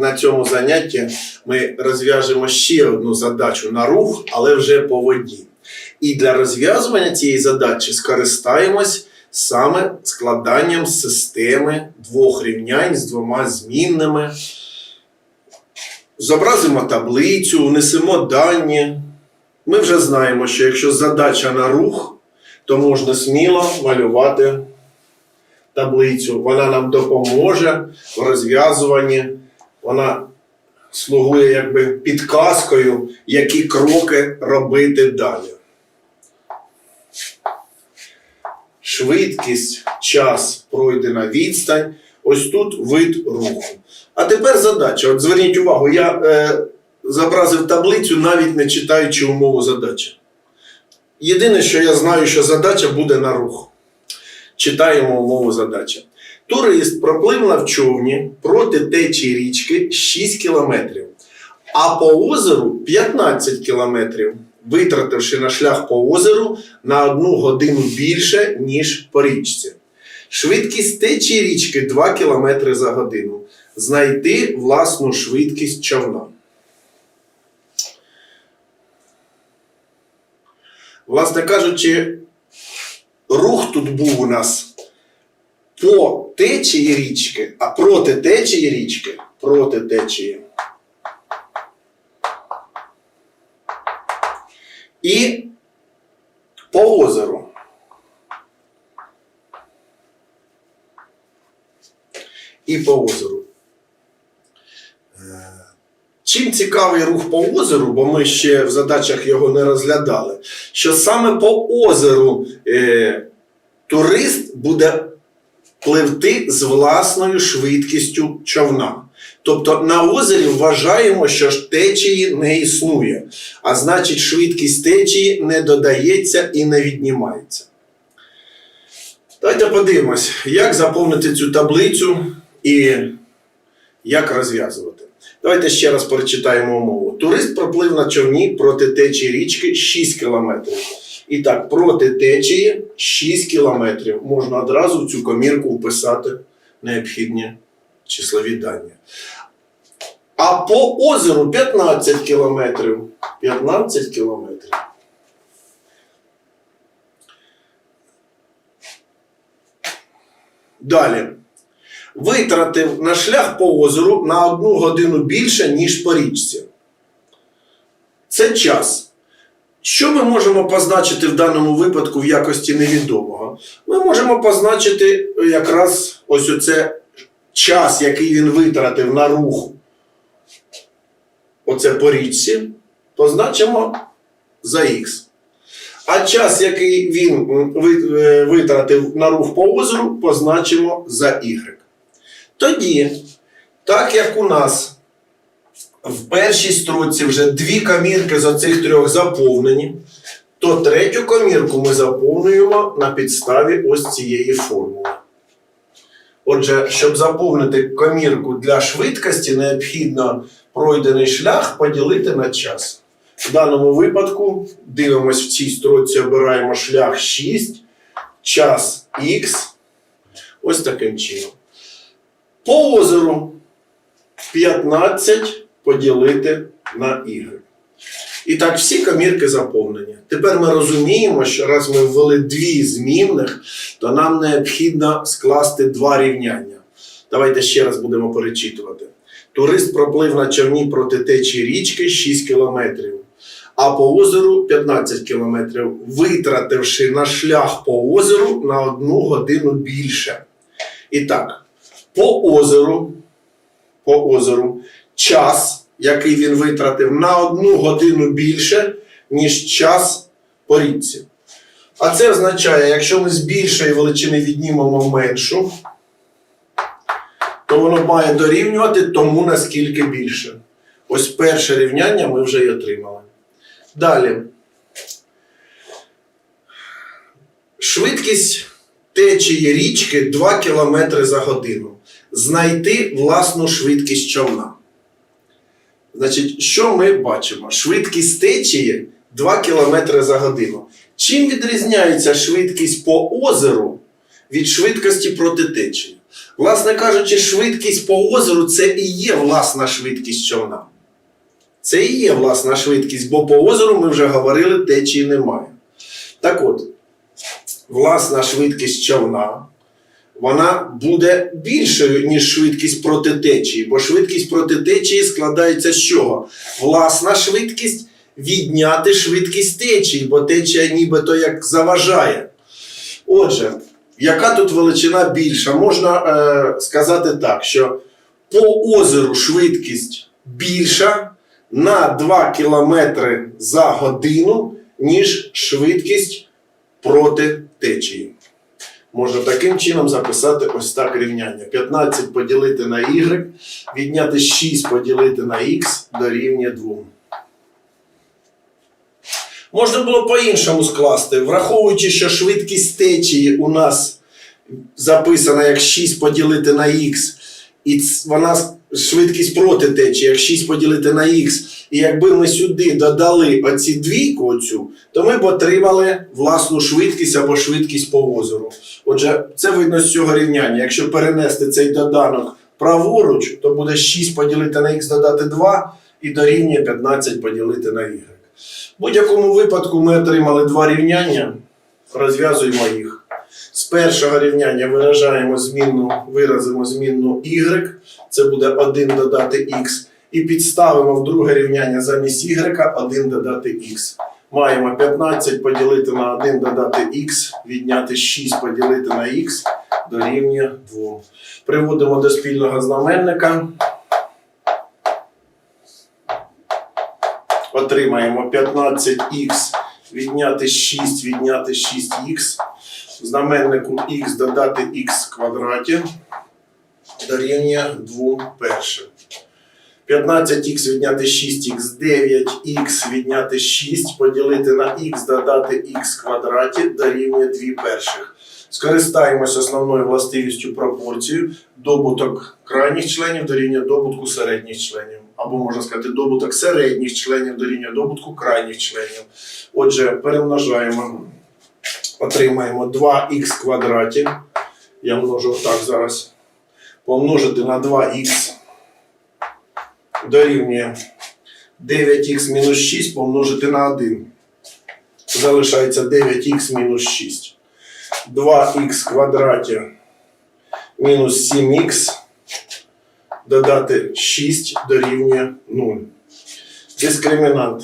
на цьому занятті ми розв'яжемо ще одну задачу на рух, але вже по воді. І для розв'язування цієї задачі скористаємось саме складанням системи двох рівнянь з двома змінними. Зобразимо таблицю, внесемо дані. Ми вже знаємо, що якщо задача на рух, то можна сміло малювати таблицю. Вона нам допоможе в розв'язуванні. Вона слугує якби підказкою, які кроки робити далі. Швидкість, час, пройдена відстань. Ось тут вид руху. А тепер задача. От зверніть увагу, я е, зобразив таблицю, навіть не читаючи умову задачі. Єдине, що я знаю, що задача буде на рух. Читаємо умову задачі. Турист проплив на в човні проти течії річки 6 кілометрів, а по озеру 15 кілометрів, витративши на шлях по озеру на одну годину більше, ніж по річці. Швидкість течії річки 2 км за годину. Знайти власну швидкість човна. Власне кажучи, рух тут був у нас по течії річки, а проти течії річки, проти течії. І по озеру. І по озеру. Е, Чим цікавий рух по озеру, бо ми ще в задачах його не розглядали, що саме по озеру е, турист буде пливти з власною швидкістю човна. Тобто на озері вважаємо, що ж течії не існує, а значить, швидкість течії не додається і не віднімається. Давайте подивимось, як заповнити цю таблицю і як розв'язувати. Давайте ще раз перечитаємо умову. Турист проплив на човні проти течії річки 6 кілометрів. І так, проти течії 6 кілометрів. Можна одразу в цю комірку вписати необхідні числові дані. А по озеру 15 кілометрів. 15 кілометрів. Далі. Витратив на шлях по озеру на одну годину більше, ніж по річці. Це час. Що ми можемо позначити в даному випадку в якості невідомого? Ми можемо позначити якраз ось оце час, який він витратив на рух. Оце по річці, позначимо за х. А час, який він е, витратив на рух по озеру, позначимо за y. Тоді, так як у нас в першій строці вже дві комірки з оцих трьох заповнені, то третю комірку ми заповнюємо на підставі ось цієї формули. Отже, щоб заповнити комірку для швидкості, необхідно пройдений шлях поділити на час. В даному випадку дивимось в цій строці, обираємо шлях 6, час х. Ось таким чином. По озеру 15 поділити на y. І так, всі комірки заповнені. Тепер ми розуміємо, що раз ми ввели дві змінних, то нам необхідно скласти два рівняння. Давайте ще раз будемо перечитувати. Турист проплив на човні проти течії річки 6 кілометрів, а по озеру 15 кілометрів, витративши на шлях по озеру на одну годину більше. І так, по озеру, по озеру час, який він витратив на одну годину більше, ніж час по річці. А це означає, якщо ми з більшої величини віднімемо меншу, то воно має дорівнювати тому, наскільки більше. Ось перше рівняння ми вже й отримали. Далі. Швидкість течії річки 2 км за годину. Знайти власну швидкість човна. Значить, що ми бачимо? Швидкість течії 2 км за годину. Чим відрізняється швидкість по озеру від швидкості проти течії? Власне кажучи, швидкість по озеру це і є власна швидкість човна. Це і є власна швидкість, бо по озеру ми вже говорили, течії немає. Так от, власна швидкість човна, вона буде більшою, ніж швидкість проти течії, бо швидкість проти течії складається з чого? Власна швидкість відняти швидкість течії, бо течія нібито як заважає. Отже, яка тут величина більша? Можна е, сказати так, що по озеру швидкість більша на 2 км за годину, ніж швидкість проти течії. Можна таким чином записати ось так рівняння. 15 поділити на y, відняти 6 поділити на x дорівнює 2. Можна було по-іншому скласти, враховуючи, що швидкість течії у нас записана як 6 поділити на х, і вона швидкість проти течії, як 6 поділити на х. І якби ми сюди додали оці двійку, оцю, то ми б отримали власну швидкість або швидкість по озеру. Отже, це видно з цього рівняння. Якщо перенести цей доданок праворуч, то буде 6 поділити на х додати 2 і дорівнює 15 поділити на y. В будь-якому випадку ми отримали два рівняння, розв'язуємо їх. З першого рівняння виражаємо змінну, виразимо змінну y, це буде 1 додати x, і підставимо в друге рівняння замість y 1 додати x. Маємо 15 поділити на 1 додати x, відняти 6 поділити на x дорівнює 2. Приводимо до спільного знаменника. Отримаємо 15х відняти 6, відняти 6х. Знаменнику х додати х в квадраті дорівнює 2 перших. 15х відняти 6х, 9х відняти 6, поділити на х додати х в квадраті дорівнює 2 перших. Скористаємось основною властивістю пропорцію. Добуток крайніх членів дорівнює добутку середніх членів. Або можна сказати, добуток середніх членів дорівнює добутку крайніх членів. Отже, перемножаємо, отримаємо 2х квадраті. Я множу так зараз. Помножити на 2х дорівнює 9х мінус 6 помножити на 1. Залишається 9х мінус 6. 2х квадраті мінус 7х додати 6 дорівнює 0. Дискримінант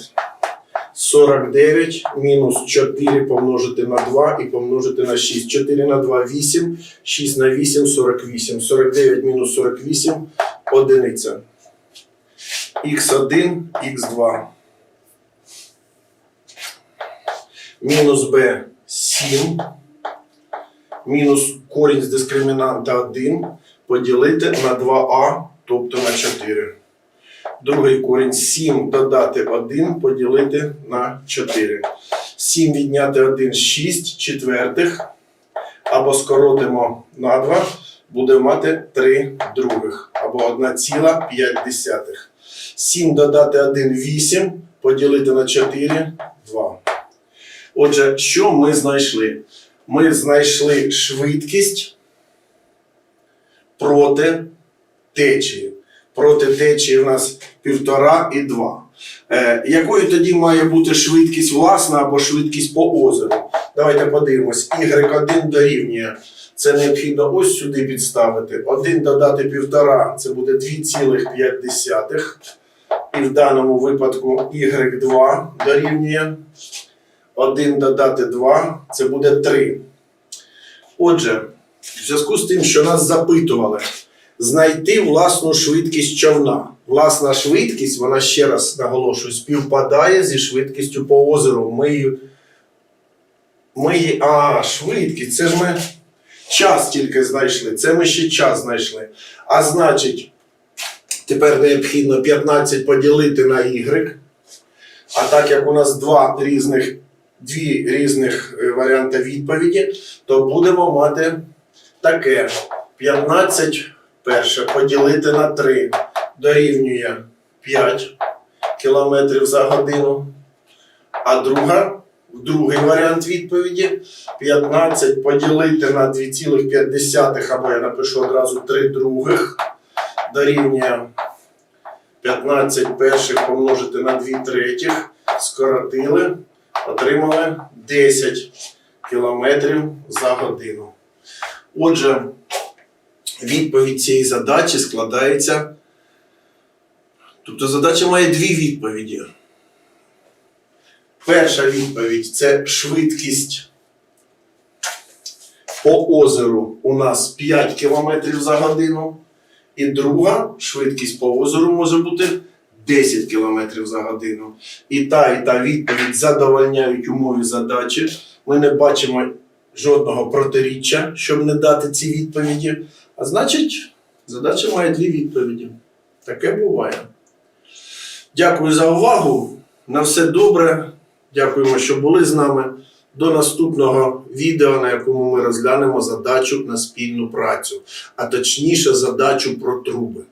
49 мінус 4 помножити на 2 і помножити на 6. 4 на 2 8, 6 на 8 48. 49 мінус 48 одиниця. х1, х2. Мінус b 7 мінус корінь з дискримінанта 1 поділити на 2а, тобто на 4. Другий корінь 7 додати 1 поділити на 4. 7 відняти 1 6 четвертих. Або скоротимо на 2, буде мати 3 других. Або 1,5. 7 додати 1 8 поділити на 4 2. Отже, що ми знайшли? Ми знайшли швидкість проти течії. Проти течії в нас півтора і два. Е, якою тоді має бути швидкість власна або швидкість по озеру? Давайте подивимось. Y1 дорівнює. Це необхідно ось сюди підставити. 1 додати півтора це буде 2,5. І в даному випадку Y2 дорівнює 1 додати 2 це буде 3. Отже, в зв'язку з тим, що нас запитували знайти власну швидкість човна. Власна швидкість, вона ще раз наголошую, співпадає зі швидкістю по озеру. Ми. Ми. А, швидкість. Це ж ми час тільки знайшли. Це ми ще час знайшли. А значить, тепер необхідно 15 поділити на y. А так як у нас два різних, дві різних е, варіанти відповіді, то будемо мати таке: 15 перше поділити на 3 дорівнює 5 км за годину. А друга другий варіант відповіді. 15 поділити на 2,5, або я напишу одразу 3 других. Дорівнює 15 перших помножити на 2 третіх. Скоротили, отримали 10 кілометрів за годину. Отже, відповідь цієї задачі складається. Тобто задача має дві відповіді. Перша відповідь це швидкість по озеру у нас 5 км за годину. І друга швидкість по озеру може бути 10 км за годину. І та, і та відповідь задовольняють умові задачі. Ми не бачимо жодного протиріччя, щоб не дати ці відповіді. А значить, задача має дві відповіді. Таке буває. Дякую за увагу. На все добре. Дякуємо, що були з нами. До наступного відео, на якому ми розглянемо задачу на спільну працю, а точніше задачу про труби.